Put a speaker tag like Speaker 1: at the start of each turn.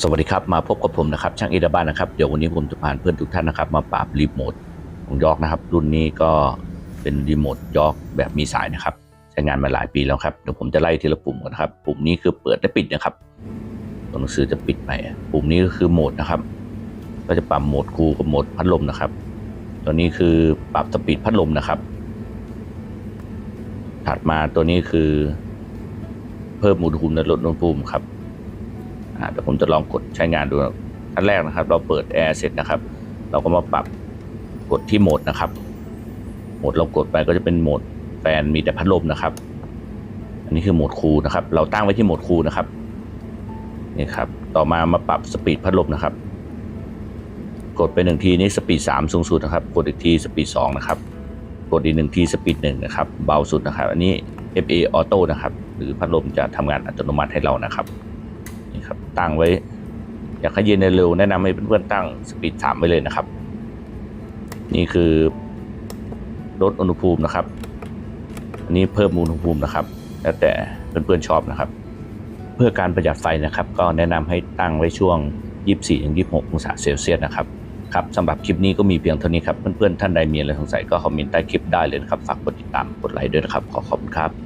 Speaker 1: สวัสดีครับ มาพบกับผมนะครับช่างเอดาบ้านนะครับ เดี๋ยววันนี้ผมจะพาเพื่อนทุกท่านนะครับ มาปรับรีโมทของยอกนะครับ รุ่นนี้ก็เป็นรีโมทยอกแบบมีสายนะครับ ใช้งานมาหลายปีแล้วครับ เดี๋ยวผมจะไล่ทีละปุ่มก่อนนะครับ ปุ่มนี้คือเปิดและปิดนะครับตัวหนังสือจะปิดไป ปุ่มนี้ก็คือโหมดนะครับ ก็จะปรับโหมดคูกับโหมดพัดลมนะครับ ตัวนี้คือปรับสปีดพัดลมนะครับ ถัดมาตัวนี้คือ เพิ่มอุณหภูมิและลดอุณหภูมิครับ เดี๋ยวผมจะลองกดใช้งานดูอันแรกนะครับ เราเปิดแอร์เสร็จนะครับ เราก็มาปรับกดที่โหมดนะครับ โหมดเรากดไปก็จะเป็นโหมดแฟนมีแต่พัดลมนะครับ อันนี้คือโหมดคูลนะครับ เราตั้งไว้ที่โหมดคูลนะครับนี่ครับ ต่อมามาปรับสปีดพัดลมนะครับ กดไปหนึ่งทีนี้สปีดสามสูงสุดนะครับ กดอีกทีสปีดสองนะครับ กดอีกหนึ่งทีสปีดหนึ่งนะครับ เบาสุดนะครับ อันนี้ FA Auto นะครับ หรือพัดลมจะทำงานอัตโนมัติให้เรานะครับ นี่ครับตั้งไว้ อยากให้เย็นเร็วแนะนำให้เพื่อนๆตั้งสปีดสามไว้เลยนะครับ นี่คือลดอุณหภูมินะครับ อันนี้เพิ่มอุณหภูมินะครับ แล้วแต่เพื่อนๆชอบนะครับ เพื่อการประหยัดไฟนะครับ ก็แนะนำให้ตั้งไว้ช่วง 24-26 องศาเซลเซียสนะครับครับสำหรับคลิปนี้ก็มีเพียงเท่านี้ครับ เพื่อนๆท่านใดมีอะไรสงสัยก็คอมเมนต์ใต้คลิปได้เลยนะครับ ฝากกดติดตามกดไลค์ด้วยนะครับ ขอขอบคุณครับ